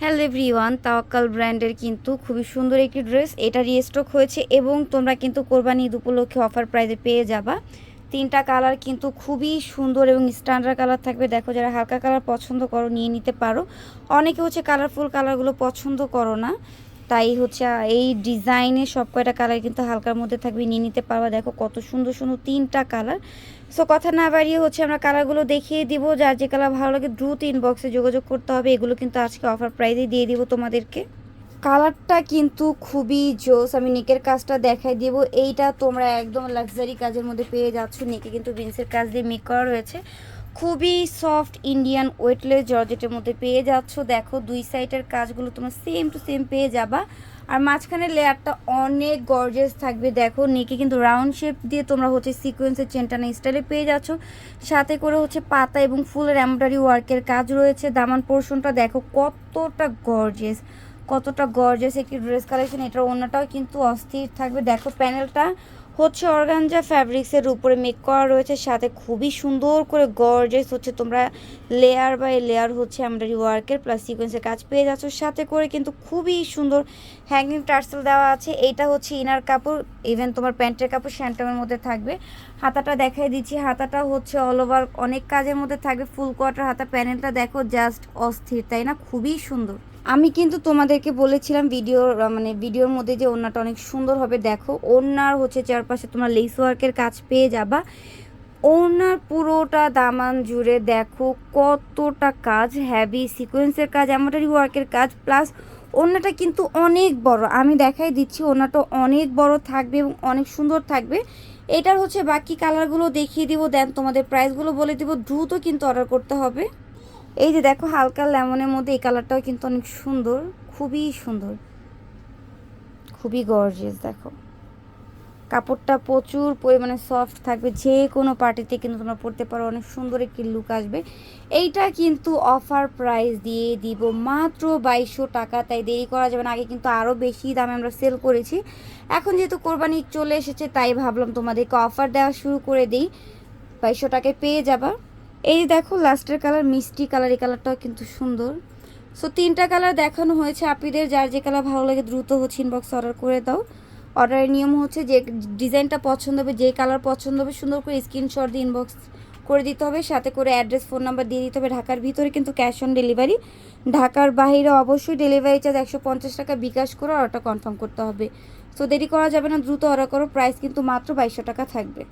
Hello everyone, তাওয়াক্কাল ব্র্যান্ডের কিন্তু খুবই সুন্দর একটি ড্রেস। এটা রিস্টক হয়েছে এবং তোমরা কিন্তু কোরবানি ঈদ উপলক্ষে অফার প্রাইজে পেয়ে যাবা। তিনটা কালার কিন্তু খুবই সুন্দর এবং স্ট্যান্ডার্ড কালার থাকবে। দেখো, যারা হালকা কালার পছন্দ করো, নিয়ে নিতে পারো। অনেকে হচ্ছে কালারফুল কালারগুলো পছন্দ করো না। তাই হচ্ছে এই ডিজাইনের সব কয়টা কালার কিন্তু হালকার মধ্যে থাকবে। নিয়ে নিতে পারবা, দেখো কত সুন্দর সুন্দর তিনটা কালার সো কথা না বাড়িয়ে হচ্ছে আমরা কালারগুলো দেখিয়ে দিব, যার যে কালার ভালো লাগে দ্রুত ইনবক্সে যোগাযোগ করতে হবে। এগুলো কিন্তু আজকে অফার প্রাইজে দিয়ে দিব তোমাদেরকে। কালারটা কিন্তু খুবই জোস, আমি নেকের কাজটা দেখাই দিব। এইটা তোমরা একদম লাক্সারি কাজের মধ্যে পেয়ে যাচ্ছ। নেকে কিন্তু বিনসের কাজ দিয়ে মেক করা রয়েছে। খুবই সফট ইন্ডিয়ান ওয়েটলেস জর্জেটের মধ্যে পেয়ে যাচ্ছ। দেখো, দুই সাইডের কাজগুলো তোমরা সেম টু সেম পেয়ে যাবা। আর মাঝখানের লেয়ারটা অনেক গর্জেস থাকবে। দেখো নেকে কিন্তু রাউন্ড শেপ দিয়ে তোমরা হচ্ছে সিকোয়েন্সের চেনটানা স্টাইলে পেয়ে যাচ্ছ। সাথে করে হচ্ছে পাতা এবং ফুলের এমব্রয়ডারি ওয়ার্কের কাজ রয়েছে। দামান পোর্শনটা দেখো কতটা গর্জেস কতটা গর্জেস একটি ড্রেস কালেকশন এটার অন্যটাও কিন্তু অস্থির থাকবে। দেখো প্যানেলটা হচ্ছে অর্গানজা ফ্যাব্রিক্সের উপরে মেক করা রয়েছে, সাথে খুবই সুন্দর করে গর্জেস হচ্ছে তোমরা লেয়ার বাই লেয়ার হচ্ছে আমরা ওয়ার্কের প্লাস সিকোয়েন্সের কাজ পেয়ে যাচ্ছ। সাথে করে কিন্তু খুবই সুন্দর হ্যাঙ্গিং টার্সেল দেওয়া আছে এইটা হচ্ছে ইনার কাপড় ইভেন তোমার প্যান্টের কাপড় শ্যান্টামের মধ্যে থাকবে। হাতাটা দেখাই দিচ্ছি, হাতাটা হচ্ছে অল ওভার অনেক কাজের মধ্যে থাকবে ফুল কোয়ার্টার হাতা প্যানেলটা দেখো জাস্ট অস্থির, তাই না? খুবই সুন্দর। আমি কিন্তু তোমাদেরকে বলেছিলাম ভিডিওর মানে ভিডিওর মধ্যে যে ওড়নাটা অনেক সুন্দর হবে, দেখো। ওনার হচ্ছে চারপাশে তোমরা লেস ওয়ার্কের কাজ পেয়ে যাবা। ওনার পুরোটা দামান জুড়ে দেখো কতটা কাজ হ্যাভি সিকোয়েন্সের কাজ এমব্রয়ডারি ওয়ার্কের কাজ প্লাস ওড়নাটা কিন্তু অনেক বড়। আমি দেখাই দিচ্ছি, ওড়নাটা অনেক বড় থাকবে এবং অনেক সুন্দর থাকবে। এটার হচ্ছে বাকি কালারগুলো দেখিয়ে দিব দেন তোমাদের প্রাইসগুলো বলে দিব। দ্রুত কিন্তু অর্ডার করতে হবে। এই যে দেখো হালকা লেমনের মধ্যে এই কালারটাও কিন্তু অনেক সুন্দর, খুবই সুন্দর। খুবই গর্জিয়াস দেখো। কাপড়টা প্রচুর পরিমাণে সফট থাকবে, যে কোনো পার্টিতে কিন্তু তোমরা পরতে পারো, অনেক সুন্দর একটি লুক আসবে। এইটা কিন্তু অফার প্রাইস দিয়ে দিব মাত্র বাইশশো টাকা, তাই দেরি করা যাবে না। আগে কিন্তু আরও বেশি দামে আমরা সেল করেছি। এখন যেহেতু কোরবানি চলে এসেছে, তাই ভাবলাম তোমাদেরকে অফার দেওয়া শুরু করে দিই। বাইশশো টাকায় পেয়ে যাবা। এই দেখো, লাস্টের কালার মিষ্টি কালার এই কালারটাও কিন্তু সুন্দর। সো তিনটা কালার দেখানো হয়েছে আপিদের, যার যে কালার ভালো লাগে দ্রুত হচ্ছে ইনবক্স অর্ডার করে দাও। অর্ডারের নিয়ম হচ্ছে যে ডিজাইনটা পছন্দ হবে, যে কালার পছন্দ হবে, সুন্দর করে স্ক্রিনশট দিয়ে ইনবক্স করে দিতে হবে। সাথে করে অ্যাড্রেস ফোন নাম্বার দিয়ে দিতে হবে। ঢাকার ভিতরে কিন্তু ক্যাশ অন ডেলিভারি ঢাকার বাইরে অবশ্যই ডেলিভারি চার্জ একশো পঞ্চাশ টাকা বিকাশ করে অর্ডারটা কনফার্ম করতে হবে। সো দেরি করা যাবে না, দ্রুত অর্ডার করো। প্রাইস কিন্তু মাত্র বাইশশো টাকা থাকবে।